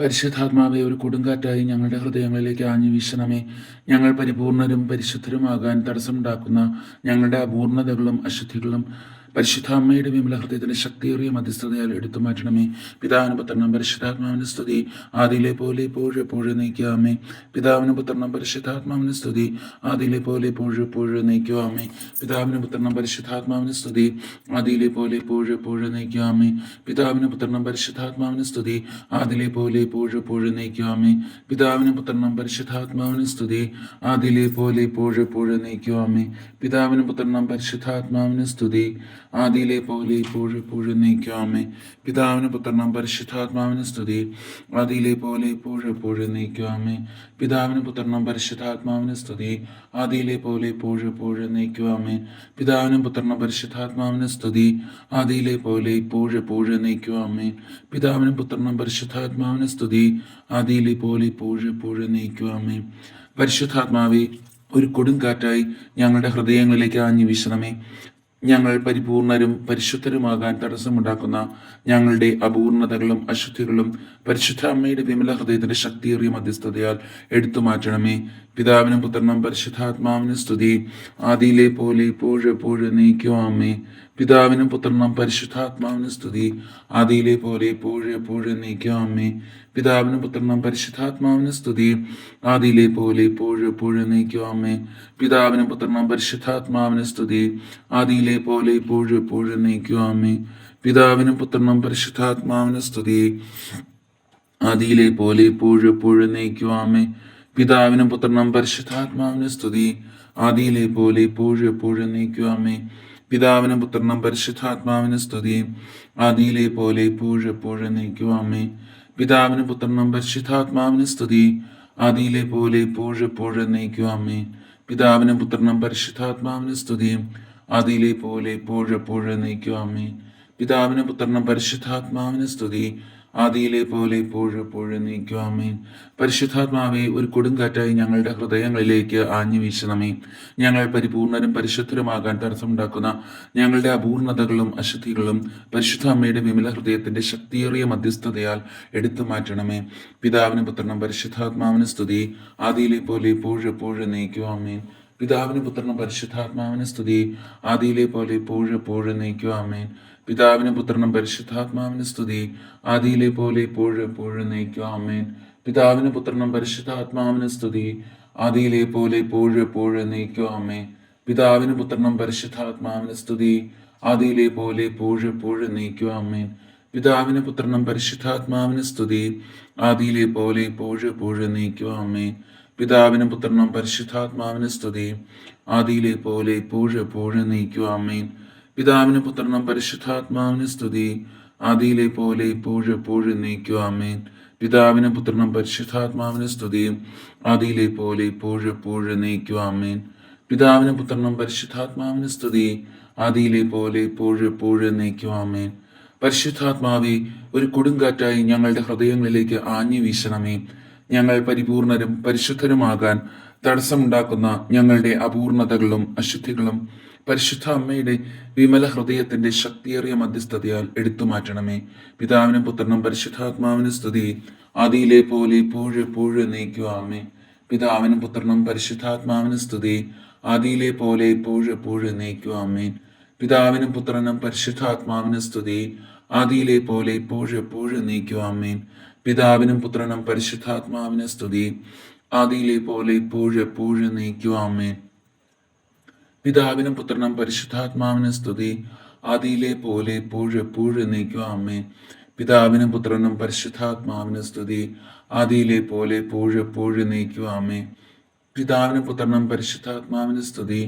പരിശുദ്ധാത്മാവെ ഒരു കൊടുങ്കാറ്റായി ഞങ്ങളുടെ ഹൃദയങ്ങളിലേക്ക് ആഞ്ഞു വീശണമേ. ഞങ്ങൾ പരിപൂർണരും പരിശുദ്ധരുമാകാൻ തടസ്സമുണ്ടാക്കുന്ന ഞങ്ങളുടെ അപൂർണതകളും അശുദ്ധികളും പരിശുദ്ധ അമ്മയുടെ വിമല ഹൃദയത്തിന്റെ ശക്തിയേറിയ മധ്യസ്ഥതയാൽ എടുത്തു മാറ്റണമേ. പിതാവിന് പുത്രനും പരിശുദ്ധാത്മാവിന് സ്തുതി. ആദിയിലെ പോലെ ഇപ്പോഴും എപ്പോഴും നീക്കുവാമേ പിതാവിന് പുത്രനും പരിശുദ്ധാത്മാവിന് സ്തുതി. ആദിയിലെ പോലെ ഇപ്പോഴും എപ്പോഴും നീക്കുവാമേ. പിതാവിന് പുത്രനും പരിശുദ്ധാത്മാവിന് സ്തുതി. ആദിയിലെ പോലെ ഇപ്പോഴും എപ്പോഴും നീക്കുവാമേ. പിതാവിന് പുത്രനും പരിശുദ്ധാത്മാവിന് സ്തുതി. ആദിലെ പോലെ ഇപ്പോഴും എപ്പോഴും നീക്കുവാമേ. പിതാവിന് പുത്രനും പരിശുദ്ധാത്മാവിന് സ്തുതി. ആദിലെ പോലെ ഇപ്പോഴും എപ്പോഴും നീക്കുവാമേ. പിതാവിന് പുത്രനും പരിശുദ്ധാത്മാവിന് സ്തുതി. ആദിയിലെ പോലെ ഇപ്പോഴും എപ്പോഴും ആമേ പിതാവിന് പുത്രനും പരിശുദ്ധാത്മാവിന് സ്തുതി. ആദിയിലെ പോലെ ഇപ്പോഴും എപ്പോഴും ആമേ പിതാവിന് പുത്രനും പരിശുദ്ധാത്മാവിന് സ്തുതി. ആദിയിലെ പോലെ ഇപ്പോഴും എപ്പോഴും ആമേ പിതാവിനും പുത്രനും പരിശുദ്ധാത്മാവിന് സ്തുതി. ആദിയിലെ പോലെ ഇപ്പോഴും എപ്പോഴും ആമേ പിതാവിനും പുത്രനും പരിശുദ്ധാത്മാവിന് സ്തുതി. ആദിയിലെ പോലെ ഇപ്പോഴും എപ്പോഴും ആമേ പരിശുദ്ധാത്മാവെ ഒരു കൊടുങ്കാറ്റായി ഞങ്ങളുടെ ഹൃദയങ്ങളിലേക്ക് ആഞ്ഞു വീശണമേ. ഞങ്ങൾ പരിപൂർണരും പരിശുദ്ധരുമാകാൻ തടസ്സമുണ്ടാക്കുന്ന ഞങ്ങളുടെ അപൂർണതകളും അശുദ്ധികളും പരിശുദ്ധ അമ്മയുടെ വിമല ഹൃദയത്തിന്റെ ശക്തിയേറിയ മധ്യസ്ഥതയാൽ എടുത്തു മാറ്റണമേ. പിതാവിനും പുത്രനും പരിശുദ്ധാത്മാവിനും സ്തുതി. ആദിയിലെ പോലെ ഇപ്പോഴും എപ്പോഴും നീക്കോ അമ്മേ പിതാവിനും പുത്രനും പരിശുദ്ധാത്മാവിനും സ്തുതി. ആദിയിലെ പോലെ ഇപ്പോഴും എപ്പോഴും നീക്കോ അമ്മേ പിതാവിനും പുത്രനും പരിശുദ്ധാത്മാവിനും സ്തുതി. ആദിയിലെ പോലെ ഇപ്പോഴും എപ്പോഴും നീക്കോ അമ്മേ പിതാവിനും പുത്രനും പരിശുദ്ധാത്മാവിനും സ്തുതി. ആദിയിലെ പോലെ ഇപ്പോഴും എപ്പോഴും നീക്കോ അമ്മേ പിതാവിനും പുത്രനും പരിശുദ്ധാത്മാവിനും സ്തുതി. ആദിയിലെ പോലെ ഇപ്പോഴും എപ്പോഴും നീക്കോ അമ്മേ പിതാവിനും പുത്രനും പരിശുദ്ധാത്മാവിനും സ്തുതി. ആദിയിലെ പോലെ ഇപ്പോഴും എപ്പോഴും നീക്കോ അമ്മേ പിതാവിനും പുത്രനും പരിശുദ്ധാത്മാവിനും സ്തുതി ആദിയിലെ പോലെ ഇപ്പോഴും എപ്പോഴും നീക്കോ അമ്മേ. പിതാവിനും പുത്രനും പരിശുദ്ധാത്മാവിനും സ്തുതി ആദിയിലെ പോലെ ഇപ്പോഴും എപ്പോഴും നീക്കോ അമ്മേ. പിതാവിനും പുത്രനും പരിശുദ്ധാത്മാവിനും സ്തുതി ആദിയിലെ പോലെ ഇപ്പോഴും എപ്പോഴും നീക്കോ അമ്മേ. പിതാവിനും പുത്രനും പരിശുദ്ധാത്മാവിനും സ്തുതി ആദിയിലെ പോലെ ഇപ്പോഴും എപ്പോഴും നീക്കോ അമ്മേ പരിശുദ്ധാത്മാവെ ഒരു കൊടുങ്കാറ്റായി ഞങ്ങളുടെ ഹൃദയങ്ങളിലേക്ക് ആഞ്ഞു വീശണമേ. ഞങ്ങൾ പരിപൂർണരും പരിശുദ്ധരുമാകാൻ തടസ്സമുണ്ടാക്കുന്ന ഞങ്ങളുടെ അപൂർണതകളും അശുദ്ധികളും പരിശുദ്ധ അമ്മയുടെ വിമല ഹൃദയത്തിന്റെ ശക്തിയേറിയ മധ്യസ്ഥതയാൽ എടുത്തു മാറ്റണമേ. പിതാവിന് പുത്രനും പരിശുദ്ധാത്മാവിന് സ്തുതി. ആദിയിലെ പോലെ ഇപ്പോഴും എപ്പോഴും നീക്കോ അമ്മേൻ പിതാവിന് പുത്രനും പരിശുദ്ധാത്മാവിന് സ്തുതി. ആദിയിലെ പോലെ ഇപ്പോഴും എപ്പോഴും നീക്കോ അമ്മേൻ പിതാവിന് പുത്രനും പരിശുദ്ധാത്മാവിന് സ്തുതി. ആദിയിലെ പോലെ ഇപ്പോഴും എപ്പോഴും നീക്കോ അമ്മേൻ പിതാവിന് പുത്രനും പരിശുദ്ധാത്മാവിന് സ്തുതി. ആദിയിലെ പോലെ ഇപ്പോഴും എപ്പോഴും നീക്കോ അമ്മേ പിതാവിന് പുത്രനും പരിശുദ്ധാത്മാവിന് സ്തുതി. ആദിയിലെ പോലെ ഇപ്പോഴും എപ്പോഴും നീക്കോ അമ്മേൻ പിതാവിന് പുത്രനും പരിശുദ്ധാത്മാവിന് സ്തുതി. ആദിയിലെ പോലെ ഇപ്പോഴും എപ്പോഴും നീക്കോ അമ്മേ പിതാവിനും പുത്രനും പരിശുദ്ധാത്മാവിന് സ്തുതി. ആദിയിലെ പോലെ ഇപ്പോഴും എപ്പോഴും നീക്കോ അമ്മേൻ പിതാവിനും പുത്രനും പരിശുദ്ധാത്മാവിന് സ്തുതി. ആദിയിലെ പോലെ ഇപ്പോഴും എപ്പോഴും നീക്കോ അമ്മേൻ പിതാവിനും പുത്രനും പരിശുദ്ധാത്മാവിന് സ്തുതി. ആദിയിലെ പോലെ ഇപ്പോഴും എപ്പോഴും നീക്കോ അമ്മേൻ പിതാവിനും പുത്രനും പരിശുദ്ധാത്മാവിന് സ്തുതി. ആദിയിലെ പോലെ ഇപ്പോഴും എപ്പോഴും നീക്കോ അമ്മേൻ പരിശുദ്ധാത്മാവെ ഒരു കൊടുങ്കാറ്റായി ഞങ്ങളുടെ ഹൃദയങ്ങളിലേക്ക് ആഞ്ഞു വീശണമേ. ഞങ്ങൾ പരിപൂർണരും പരിശുദ്ധരുമാകാൻ തടസ്സമുണ്ടാക്കുന്ന ഞങ്ങളുടെ അപൂർണതകളും അശുദ്ധികളും പരിശുദ്ധ അമ്മയുടെ വിമല ഹൃദയത്തിന്റെ ശക്തിയേറിയ മധ്യസ്ഥതയാൽ എടുത്തു മാറ്റണമേ. പിതാവിനും പുത്രനും പരിശുദ്ധാത്മാവിനും സ്തുതി. ആദിയിലെ പോലെ ഇപ്പോഴും എപ്പോഴും നീക്കുക അമ്മേ പിതാവിനും പുത്രനും പരിശുദ്ധാത്മാവിനും സ്തുതി. ആദിയിലെ പോലെ ഇപ്പോഴും എപ്പോഴും നീക്കുക അമ്മേൻ പിതാവിനും പുത്രനും പരിശുദ്ധാത്മാവിനും സ്തുതി. ആദിയിലെ പോലെ ഇപ്പോഴും എപ്പോഴും നീക്കുക അമ്മേൻ പിതാവിനും പുത്രനും പരിശുദ്ധാത്മാവിനും സ്തുതി. ആദിയിലെ പോലെ ഇപ്പോഴും എപ്പോഴും നീക്കുക അമ്മേൻ പിതാവിനും പുത്രനും പരിശുദ്ധാത്മാവിനും സ്തുതി. ആദിയിലെ പോലെ എപ്പോഴും എപ്പോഴും നീക്കുക അമ്മേ പിതാവിനും പുത്രനും പരിശുദ്ധാത്മാവിനും സ്തുതി. ആദിയിലെ പോലെ എപ്പോഴും എപ്പോഴും നീക്കുക അമ്മേ പിതാവിനും പുത്രനും പരിശുദ്ധാത്മാവിനും സ്തുതി.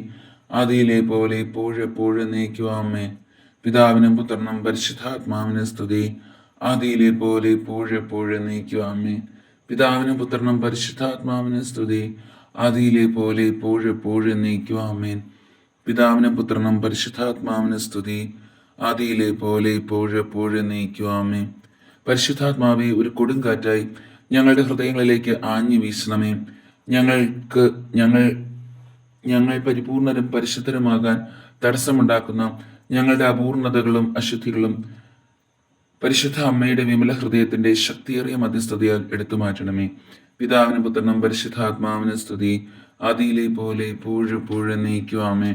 ആദിയിലെ പോലെ എപ്പോഴും എപ്പോഴും നീക്കുക അമ്മേ പിതാവിനും പുത്രനും പരിശുദ്ധാത്മാവിനും സ്തുതി. ആദിയിലെ പോലെ എപ്പോഴും എപ്പോഴും നീക്കുക അമ്മേ പിതാവിനും പുത്രനും പരിശുദ്ധാത്മാവിനും സ്തുതി. ആദിയിലെ പോലെ എപ്പോഴും എപ്പോഴും നീക്കുക അമ്മേൻ പിതാവിനും പുത്രനും പരിശുദ്ധാത്മാവിന് സ്തുതി. ആദിയിലെ പോലെ ഇപ്പോഴെപ്പോഴും നീക്കുവാമേ പരിശുദ്ധാത്മാവെ ഒരു കൊടുങ്കാറ്റായി ഞങ്ങളുടെ ഹൃദയങ്ങളിലേക്ക് ആഞ്ഞു വീശണമേ. ഞങ്ങൾക്ക് ഞങ്ങൾ ഞങ്ങൾ പരിപൂർണരും പരിശുദ്ധരുമാകാൻ തടസ്സമുണ്ടാക്കുന്ന ഞങ്ങളുടെ അപൂർണതകളും അശുദ്ധികളും പരിശുദ്ധ അമ്മയുടെ വിമല ഹൃദയത്തിന്റെ ശക്തിയേറിയ മധ്യസ്ഥതയാൽ എടുത്തു മാറ്റണമേ. പിതാവിനും പുത്രനും പരിശുദ്ധാത്മാവിന് സ്തുതി. ആദിയിലെ പോലെ പൂഴ് പൂഴ് നീക്കുവാമേ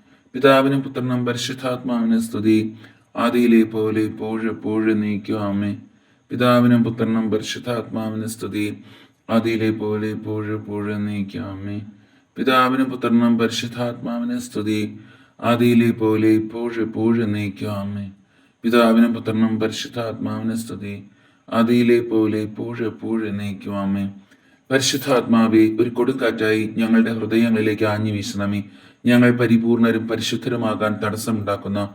പിതാവിനും പുത്രനും പരിശുദ്ധാത്മാവിനെ സ്തുതി. ആദിയിലെ പോലെ ഇപ്പോഴെപ്പോഴും പൂഴ് നീക്കുവാമേ പിതാവിനും പുത്രനും പരിശുദ്ധാത്മാവിനെ സ്തുതി. ആദിയിലെ പോലെ ഇപ്പോഴെപ്പോഴും പൂഴ് നീക്കുവാമേ പിതാവിനും പുത്രനും പരിശുദ്ധാത്മാവിനെ സ്തുതി. ആദിയിലെ പോലെ ഇപ്പോഴെപ്പോഴും പൂഴ് നീക്കുവാമേ പിതാവിനും പുത്രനും പരിശുദ്ധാത്മാവിനെ സ്തുതി. ആദിയിലെ പോലെ ഇപ്പോഴെപ്പോഴും പൂഴ് നീക്കുവാമേ പരിശുദ്ധാത്മാവെ ഒരു കൊടുങ്കാറ്റായി ഞങ്ങളുടെ ഹൃദയങ്ങളിലേക്ക് ആഞ്ഞു വീശണമേ. ഞങ്ങൾ പരിപൂർണരും പരിശുദ്ധരുമാകാൻ തടസ്സമുണ്ടാക്കുന്ന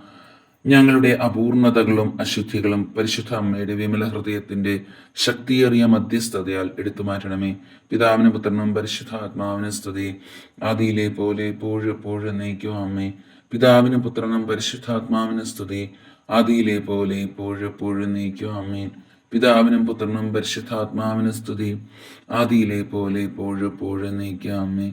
ഞങ്ങളുടെ അപൂർണതകളും അശുദ്ധികളും പരിശുദ്ധ അമ്മയുടെ വിമല ഹൃദയത്തിന്റെ ശക്തിയേറിയ മധ്യസ്ഥതയാൽ എടുത്തു മാറ്റണമേ. പിതാവിനും പുത്രനും പരിശുദ്ധ ആത്മാവിനും സ്തുതി. ആദിയിലെ പോലെ എപ്പോഴും പൂഴ് നയിക്കോ അമ്മേ പിതാവിനും പുത്രനും പരിശുദ്ധാത്മാവിനും സ്തുതി. ആദിയിലെ പോലെ എപ്പോഴും പൂഴ് നയിക്കോ അമ്മേൻ പിതാവിനും പുത്രനും പരിശുദ്ധാത്മാവിനും സ്തുതി. ആദിയിലെ പോലെ എപ്പോഴും പൂഴ് നയിക്കോ അമ്മേ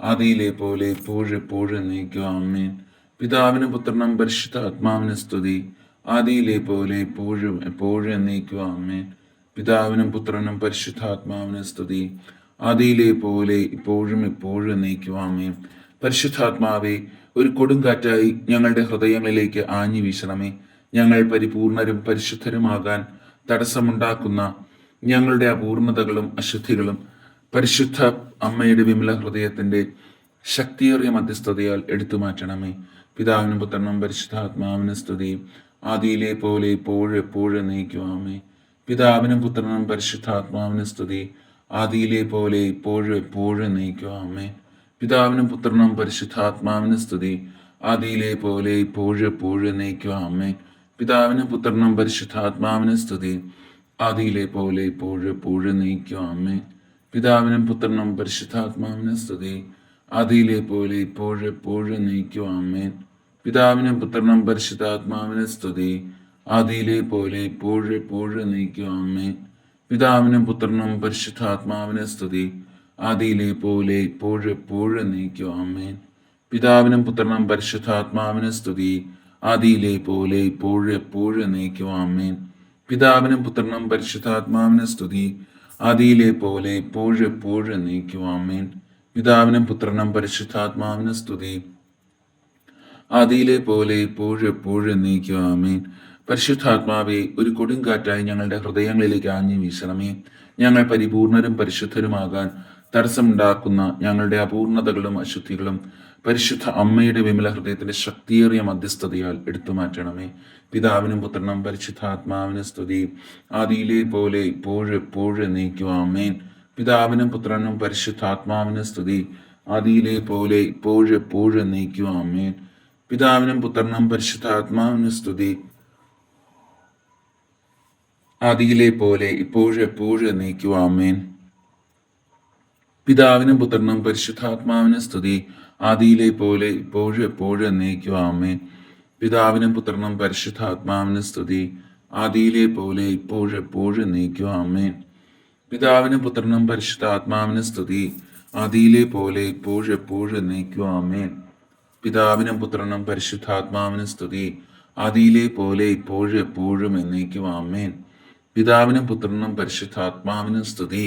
ആദിയിലെ പോലെ എപ്പോഴും എപ്പോഴും നീക്കുക അമ്മീൻ പിതാവിനും പുത്രനും പരിശുദ്ധ ആത്മാവിന് സ്തുതി. ആദിയിലെ പോലെ എപ്പോഴും എപ്പോഴും നീക്കുക അമ്മീൻ പിതാവിനും പുത്രനും പരിശുദ്ധ ആത്മാവിന് സ്തുതി. ആദിയിലെ പോലെ ഇപ്പോഴും എപ്പോഴും നീക്കുക അമ്മീൻ പരിശുദ്ധാത്മാവെ ഒരു കൊടുങ്കാറ്റായി ഞങ്ങളുടെ ഹൃദയങ്ങളിലേക്ക് ആഞ്ഞു വീശണമേ. ഞങ്ങൾ പരിപൂർണരും പരിശുദ്ധരുമാകാൻ തടസ്സമുണ്ടാക്കുന്ന ഞങ്ങളുടെ അപൂർണതകളും അശുദ്ധികളും പരിശുദ്ധ അമ്മയുടെ വിമല ഹൃദയത്തിന്റെ ശക്തിയേറിയ മധ്യസ്ഥതയാൽ എടുത്തു മാറ്റണമേ. പിതാവിനും പുത്രനും പരിശുദ്ധാത്മാവിന് സ്തുതി. ആദിയിലെ പോലെ ഇപ്പോഴും എപ്പോഴും നയിക്കുവാമേ പിതാവിനും പുത്രനും പരിശുദ്ധാത്മാവിന് സ്തുതി. ആദിയിലെ പോലെ ഇപ്പോഴും എപ്പോഴും നയിക്കുവാമേ പിതാവിനും പുത്രനും പരിശുദ്ധാത്മാവിന് സ്തുതി. ആദിയിലെ പോലെ ഇപ്പോഴും എപ്പോഴും നയിക്കുവാമേ പിതാവിനും പുത്രനും പരിശുദ്ധാത്മാവിന് സ്തുതി. ആദിയിലെ പോലെ ഇപ്പോഴും എപ്പോഴും നീക്കുവാമേ പിതാവിനും പുത്രനും പരിശുദ്ധാത്മാവിനും സ്തുതി. ആദിയിലെ പോലെ ഇപ്പോഴും എപ്പോഴും നീക്കുവാമേൻ പിതാവിനും പുത്രനും പരിശുദ്ധാത്മാവിന് സ്തുതി. ആദിയിലെ പോലെ ഇപ്പോഴും എപ്പോഴും നീക്കുവാമേൻ പിതാവിനും പുത്രനും പരിശുദ്ധാത്മാവിന് സ്തുതി. ആദിയിലെ പോലെ ഇപ്പോഴും എപ്പോഴും നീക്കുവാമേൻ പിതാവിനും പുത്രനും പരിശുദ്ധാത്മാവിന് സ്തുതി. ആദിയിലെ പോലെ ഇപ്പോഴും എപ്പോഴും നീക്കുവാമേൻ പിതാവിനും പുത്രനും പരിശുദ്ധാത്മാവിന് സ്തുതി. ആദിയിലെ പോലെ ഇപ്പോഴും എപ്പോഴും നീക്കുവാമേൻ പിതാവിനും പുത്രനും പരിശുദ്ധാത്മാവിന് സ്തുതി. ആദിയിലെ പോലെ ഇപ്പോഴും എപ്പോഴും നീക്കുവാമേൻ പരിശുദ്ധാത്മാവെ ഒരു കൊടുങ്കാറ്റായി ഞങ്ങളുടെ ഹൃദയങ്ങളിലേക്ക് ആഞ്ഞു വീശണമേ ഞങ്ങൾ പരിപൂർണരും പരിശുദ്ധരുമാകാൻ തടസ്സമുണ്ടാക്കുന്ന ഞങ്ങളുടെ അപൂർണതകളും അശുദ്ധികളും പരിശുദ്ധ അമ്മയുടെ വിമല ഹൃദയത്തിന്റെ ശക്തിയേറിയ മധ്യസ്ഥതയാൽ എടുത്തു മാറ്റണമേ. പിതാവിനും പുത്രനും പരിശുദ്ധാത്മാവിനും സ്തുതി. ആദിയിലെ പോലെ ഇപ്പോഴും എപ്പോഴും നീക്കുവാമേൻ പിതാവിനും പുത്രനും പരിശുദ്ധാത്മാവിനും സ്തുതി. ആദിയിലെ പോലെ ഇപ്പോഴും എപ്പോഴും നീക്കുവാമേൻ പിതാവിനും പുത്രനും പരിശുദ്ധാത്മാവിനും സ്തുതി. ആദിയിലെ പോലെ ഇപ്പോഴും എപ്പോഴും നീക്കുവാമേൻ പിതാവിനും പുത്രനും പരിശുദ്ധാത്മാവിന് സ്തുതി. ആദിയിലെ പോലെ ഇപ്പോഴും എപ്പോഴും എന്നേക്കുവാമേൻ പിതാവിനും പുത്രനും പരിശുദ്ധാത്മാവിന് സ്തുതി. ആദിയിലെ പോലെ ഇപ്പോഴും എപ്പോഴും എന്നേക്കുവാമേൻ പിതാവിനും പുത്രനും പരിശുദ്ധാത്മാവിന് സ്തുതി. ആദിയിലെ പോലെ ഇപ്പോഴും എപ്പോഴും എന്നേക്കുവാമേൻ പിതാവിനും പുത്രനും പരിശുദ്ധാത്മാവിന് സ്തുതി. ആദിയിലെ പോലെ ഇപ്പോഴും എപ്പോഴും എന്നേക്കുവാമേൻ പിതാവിനും പുത്രനും പരിശുദ്ധാത്മാവിനും സ്തുതി.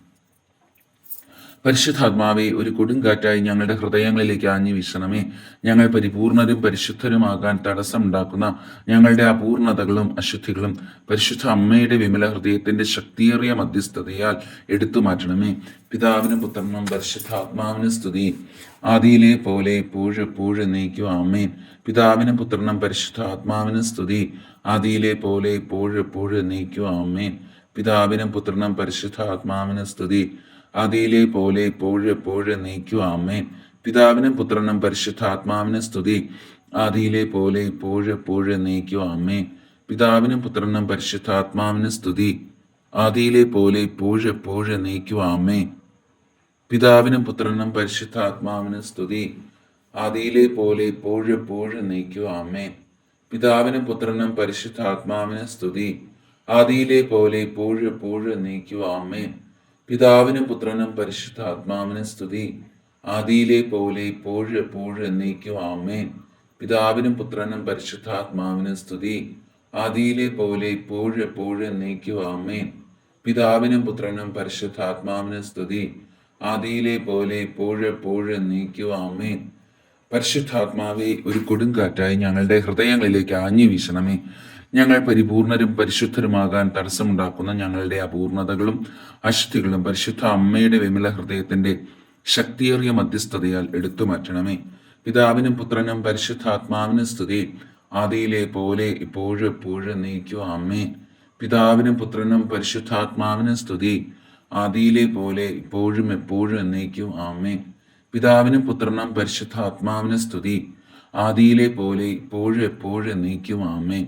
പരിശുദ്ധാത്മാവെ ഒരു കൊടുങ്കാറ്റായി ഞങ്ങളുടെ ഹൃദയങ്ങളിലേക്ക് ആഞ്ഞു വീശണമേ. ഞങ്ങൾ പരിപൂർണരും പരിശുദ്ധരുമാകാൻ തടസ്സമുണ്ടാക്കുന്ന ഞങ്ങളുടെ അപൂർണതകളും അശുദ്ധികളും പരിശുദ്ധ അമ്മയുടെ വിമല ഹൃദയത്തിന്റെ ശക്തിയേറിയ മധ്യസ്ഥതയാൽ എടുത്തു മാറ്റണമേ. പിതാവിനും പുത്രനും പരിശുദ്ധാത്മാവിനും സ്തുതി. ആദിയിലെ പോലെ എപ്പോഴെപ്പോഴും നീക്കും ആമേൻ. പിതാവിനും പുത്രനും പരിശുദ്ധാത്മാവിനും സ്തുതി. ആദിയിലെ പോലെ എപ്പോഴെപ്പോഴും നീക്കും ആമേൻ. പിതാവിനും പുത്രനും പരിശുദ്ധാത്മാവിനും സ്തുതി. ആദിയിലെ പോലെ എപ്പോഴെപ്പോഴും നീക്കും ആമേൻ. പിതാവിനും പുത്രനും പരിശുദ്ധാത്മാവിനും സ്തുതി. ആദിയിലെ പോലെ എപ്പോഴെപ്പോഴും നീക്കും ആമേൻ. പിതാവിനും പുത്രനും പരിശുദ്ധാത്മാവിനും സ്തുതി. ആദിയിലെ പോലെ എപ്പോഴെപ്പോഴും നീക്കും ആമേൻ. പിതാവിനും പുത്രനും പരിശുദ്ധാത്മാവിനും സ്തുതി. ആദിയിലെ പോലെ എപ്പോഴെപ്പോഴും നീക്കും ആമേൻ. പിതാവിനും പുത്രനും പരിശുദ്ധാത്മാവിനും സ്തുതി. ആദിയിലെ പോലെ എപ്പോഴെപ്പോഴും നീക്കും ആമേൻ. പിതാവിനും പുത്രനും പരിശുദ്ധ ആത്മാവിനും സ്തുതി. ആദിയിലെ പോലെ ഇപ്പോഴും എപ്പോഴും എന്നേക്കും ആമേൻ. പിതാവിനും പുത്രനും പരിശുദ്ധ ആത്മാവിനും സ്തുതി. ആദിയിലെ പോലെ ഇപ്പോഴും എപ്പോഴും എന്നേക്കും ആമേൻ. പിതാവിനും പുത്രനും പരിശുദ്ധ ആത്മാവിനും സ്തുതി. ആദിയിലെ പോലെ ഇപ്പോഴും എപ്പോഴും എന്നേക്കും ആമേൻ. പരിശുദ്ധാത്മാവെ ഒരു കൊടുങ്കാറ്റായി ഞങ്ങളുടെ ഹൃദയങ്ങളിലേക്ക് ആഞ്ഞു വീശണമേ ഞങ്ങൾ പരിപൂർണരും പരിശുദ്ധരുമാകാൻ തടസ്സമുണ്ടാക്കുന്ന ഞങ്ങളുടെ അപൂർണതകളും അശുദ്ധികളും പരിശുദ്ധ അമ്മയുടെ വിമല ഹൃദയത്തിന്റെ ശക്തിയേറിയ മധ്യസ്ഥതയാൽ എടുത്തു മാറ്റണമേ. പിതാവിനും പുത്രനും പരിശുദ്ധാത്മാവിനും സ്തുതി. ആദിയിലെ പോലെ ഇപ്പോഴും എപ്പോഴും നീക്കൂ അമ്മേ പിതാവിനും പുത്രനും പരിശുദ്ധാത്മാവിനും സ്തുതി. ആദിയിലെ പോലെ ഇപ്പോഴും എപ്പോഴും എന്നേക്കും. ആമേ പിതാവിനും പുത്രനും പരിശുദ്ധാത്മാവിനും സ്തുതി. ആദിയിലെ പോലെ ഇപ്പോഴും എപ്പോഴും എന്നേക്കും. ആമേ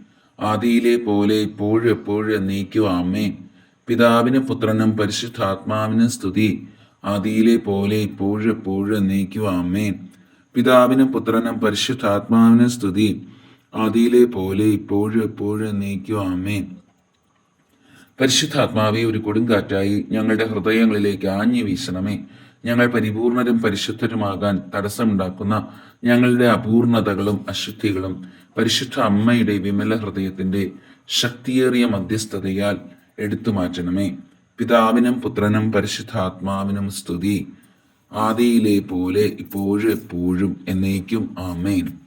ആദിയിലെ പോലെ ഇപ്പോഴും എപ്പോഴും എന്നേക്കും ആമേ പിതാവിനും പുത്രനും പരിശുദ്ധാത്മാവിനും സ്തുതി. ആദിയിലെ പോലെ ഇപ്പോഴും എപ്പോഴും എന്നേക്കും ആമേ പിതാവിനും പുത്രനും പരിശുദ്ധാത്മാവിനും സ്തുതി. ആദിയിലെ പോലെ ഇപ്പോഴും എപ്പോഴും എന്നേക്കും ആമേ പരിശുദ്ധാത്മാവെ ഒരു കൊടുങ്കാറ്റായി ഞങ്ങളുടെ ഹൃദയങ്ങളിലേക്ക് ആഞ്ഞു വീശണമേ. ഞങ്ങൾ പരിപൂർണരും പരിശുദ്ധരുമാകാൻ തടസ്സമുണ്ടാക്കുന്ന ഞങ്ങളുടെ അപൂർണതകളും അശുദ്ധികളും പരിശുദ്ധ അമ്മയുടെ വിമല ഹൃദയത്തിന്റെ ശക്തിയേറിയ മധ്യസ്ഥതയാൽ എടുത്തു മാറ്റണമേ. പിതാവിനും പുത്രനും പരിശുദ്ധ ആത്മാവിനും സ്തുതി. ആദിയിലെ പോലെ ഇപ്പോഴും എപ്പോഴും എന്നേക്കും ആമേൻ.